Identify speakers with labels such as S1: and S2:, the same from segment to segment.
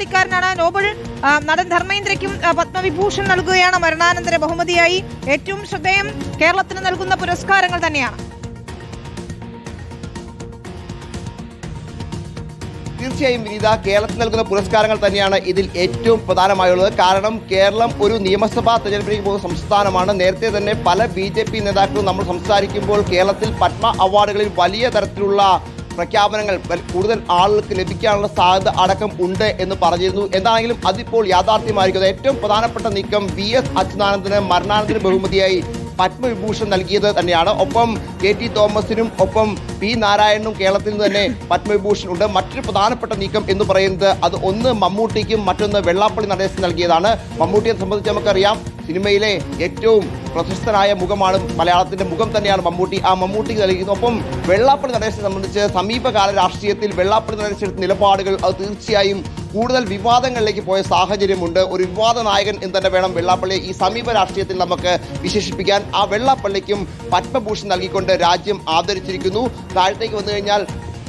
S1: കലാകാരിക്കാരനാണ് Nobel നടൻ ധർമ്മേന്ദ്രയ്ക്കും പത്മവിഭൂഷൺ നൽകുകയാണ് മരണാനന്തര ബഹുമതിയായി. ഏറ്റവും ശ്രദ്ധേയം കേരളത്തിന് നൽകുന്ന പുരസ്കാരങ്ങൾ തന്നെയാണ്.
S2: തീർച്ചയായും വിനീത കേരളത്തിൽ നൽകുന്ന പുരസ്കാരങ്ങൾ തന്നെയാണ് ഇതിൽ ഏറ്റവും പ്രധാനമായുള്ളത്. കാരണം കേരളം ഒരു നിയമസഭാ തെരഞ്ഞെടുപ്പിലേക്ക് പോകുന്ന സംസ്ഥാനമാണ്. നേരത്തെ തന്നെ പല ബി നേതാക്കളും നമ്മൾ സംസാരിക്കുമ്പോൾ കേരളത്തിൽ പത്മ അവാർഡുകളിൽ വലിയ തരത്തിലുള്ള പ്രഖ്യാപനങ്ങൾ കൂടുതൽ ആളുകൾക്ക് ലഭിക്കാനുള്ള സാധ്യത അടക്കം ഉണ്ട് എന്ന് പറഞ്ഞിരുന്നു. എന്താണെങ്കിലും അതിപ്പോൾ യാഥാർത്ഥ്യമായിരിക്കുന്നത് ഏറ്റവും പ്രധാനപ്പെട്ട നീക്കം വി എസ് അച്യുതാനന്ദന് മരണാനന്തര ബഹുമതിയായി പത്മവിഭൂഷൺ നൽകിയത് തന്നെയാണ്. ഒപ്പം കെ ടി തോമസിനും ഒപ്പം പി നാരായണനും കേരളത്തിൽ നിന്ന് തന്നെ പത്മവിഭൂഷൺ ഉണ്ട്. മറ്റൊരു പ്രധാനപ്പെട്ട നീക്കം എന്ന് പറയുന്നത് അത് ഒന്ന് മമ്മൂട്ടിക്കും മറ്റൊന്ന് വെള്ളാപ്പള്ളി നടേശൻ നൽകിയതാണ്. മമ്മൂട്ടിയെ സംബന്ധിച്ച് നമുക്കറിയാം സിനിമയിലെ ഏറ്റവും പ്രശസ്തനായ മുഖമാണ് മലയാളത്തിന്റെ മുഖം തന്നെയാണ് മമ്മൂട്ടി. ആ മമ്മൂട്ടിക്ക് നൽകിയത്. ഒപ്പം വെള്ളാപ്പള്ളി നടേശനെ സംബന്ധിച്ച് സമീപകാല രാഷ്ട്രീയത്തിൽ വെള്ളാപ്പള്ളി നടേശനെടുത്ത നിലപാടുകൾ അത് തീർച്ചയായും കൂടുതൽ വിവാദങ്ങളിലേക്ക് പോയ സാഹചര്യമുണ്ട്. ഒരു വിവാദ നായകൻ എന്ന് തന്നെ വേണം വെള്ളാപ്പള്ളി ഈ സമീപ രാഷ്ട്രീയത്തിൽ നമുക്ക് വിശേഷിപ്പിക്കാൻ. ആ വെള്ളാപ്പള്ളിക്കും പത്മഭൂഷൺ നൽകിക്കൊണ്ട് രാജ്യം ആദരിച്ചിരിക്കുന്നു. താഴത്തേക്ക് വന്നു കഴിഞ്ഞാൽ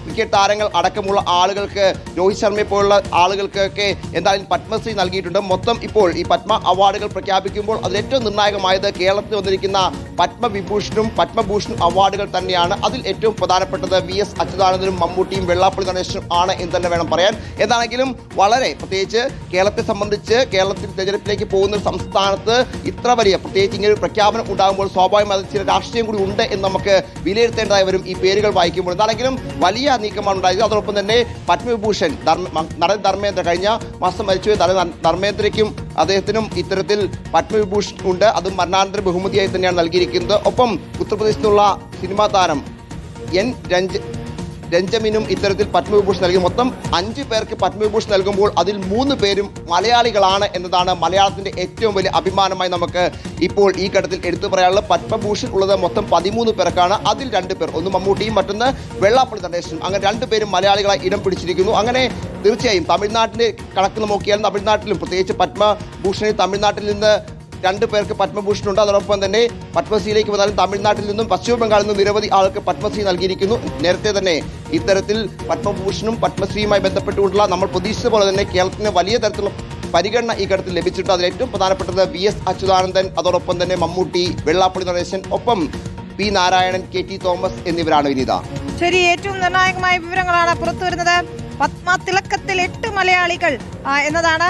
S2: ക്രിക്കറ്റ് താരങ്ങൾ അടക്കമുള്ള ആളുകൾക്ക് രോഹിത് ശർമ്മയെ പോലുള്ള ആളുകൾക്കൊക്കെ എന്തായാലും പത്മശ്രീ നൽകിയിട്ടുണ്ട്. മൊത്തം ഇപ്പോൾ ഈ പത്മ അവാർഡുകൾ പ്രഖ്യാപിക്കുമ്പോൾ അതിൽ ഏറ്റവും നിർണായകമായത് കേരളത്തിൽ വന്നിരിക്കുന്ന പത്മവിഭൂഷണും പത്മഭൂഷണും അവാർഡുകൾ തന്നെയാണ് അതിൽ ഏറ്റവും പ്രധാനപ്പെട്ടത്. വി എസ് അച്യുതാനന്ദനും മമ്മൂട്ടിയും വെള്ളാപ്പള്ളി ഗണേശനും ആണ് എന്ന് തന്നെ വേണം പറയാൻ. എന്താണെങ്കിലും വളരെ പ്രത്യേകിച്ച് കേരളത്തെ സംബന്ധിച്ച് കേരളത്തിൽ തെരഞ്ഞെടുപ്പിലേക്ക് പോകുന്ന സംസ്ഥാനത്ത് ഇത്ര വലിയ പ്രത്യേകിച്ച് ഇങ്ങനെ ഒരു പ്രഖ്യാപനം ഉണ്ടാകുമ്പോൾ സ്വാഭാവികമായി അതിൽ ചില രാഷ്ട്രീയം കൂടി ഉണ്ട് എന്ന് നമുക്ക് വിലയിരുത്തേണ്ടതായി വരും ഈ പേരുകൾ വായിക്കുമ്പോൾ. എന്താണെങ്കിലും വലിയ നീക്കമാണ് ഉണ്ടായത്. അതോടൊപ്പം തന്നെ പത്മവിഭൂഷൺ നടൻ ധർമ്മേന്ദ്ര കഴിഞ്ഞ മാസം മരിച്ചു ധർമ്മേന്ദ്രയ്ക്കും അദ്ദേഹത്തിനും ഇത്തരത്തിൽ പത്മവിഭൂഷൺ ഉണ്ട്. അതും മരണാനന്തര ബഹുമതിയായി തന്നെയാണ് നൽകിയിരിക്കുന്നത് ഒപ്പം ഉത്തർപ്രദേശിൽ നിന്നുള്ള സിനിമാ താരം എൻ രഞ്ജ രഞ്ജമിനും ഇത്തരത്തിൽ പത്മവിഭൂഷൺ നൽകി. മൊത്തം അഞ്ച് പേർക്ക് പത്മവിഭൂഷൺ നൽകുമ്പോൾ അതിൽ മൂന്ന് പേരും മലയാളികളാണ് എന്നതാണ് മലയാളത്തിന്റെ ഏറ്റവും വലിയ അഭിമാനമായി നമുക്ക് ഇപ്പോൾ ഈ ഘട്ടത്തിൽ എടുത്തു പറയാനുള്ള പത്മഭൂഷൺ ഉള്ളത് മൊത്തം പതിമൂന്ന് പേർക്കാണ്. അതിൽ രണ്ട് പേർ ഒന്ന് മമ്മൂട്ടിയും മറ്റൊന്ന് വെള്ളാപ്പള്ളി നടേശനും. അങ്ങനെ രണ്ട് പേരും മലയാളികളായി ഇടം പിടിച്ചിരിക്കുന്നു. അങ്ങനെ തീർച്ചയായും തമിഴ്നാട്ടിന്റെ കണക്ക് നോക്കിയാൽ തമിഴ്നാട്ടിലും പ്രത്യേകിച്ച് പത്മഭൂഷണിൽ തമിഴ്നാട്ടിൽ നിന്ന് രണ്ട് പേർക്ക് പത്മഭൂഷൺ ഉണ്ട്. അതോടൊപ്പം തന്നെ പത്മശ്രീയിലേക്ക് വന്നാലും തമിഴ്നാട്ടിൽ നിന്നും പശ്ചിമ ബംഗാളിൽ നിന്നും നിരവധി ആൾക്ക് പത്മശ്രീ നൽകിയിരിക്കുന്നു. നേരത്തെ തന്നെ ഇത്തരത്തിൽ പത്മഭൂഷണും പത്മശ്രീയുമായി ബന്ധപ്പെട്ടുകൊണ്ടുള്ള നമ്മൾ പ്രതീക്ഷിച്ച പോലെ തന്നെ കേരളത്തിന് വലിയ തരത്തിലുള്ള പരിഗണന ഈ ഘട്ടത്തിൽ ലഭിച്ചിട്ടുണ്ട്. അതിൽ ഏറ്റവും പ്രധാനപ്പെട്ടത് വി എസ് അച്യുതാനന്ദൻ അതോടൊപ്പം തന്നെ മമ്മൂട്ടി വെള്ളാപ്പള്ളി നടേശൻ ഒപ്പം P Narayanan K T Thomas എന്നിവരാണ് വിനീത
S1: ശരി ഏറ്റവും നിർണായകമായ വിവരങ്ങളാണ് പുറത്തു വരുന്നത് പത്മ തിളക്കത്തിൽ എട്ട് മലയാളികൾ എന്നതാണ്.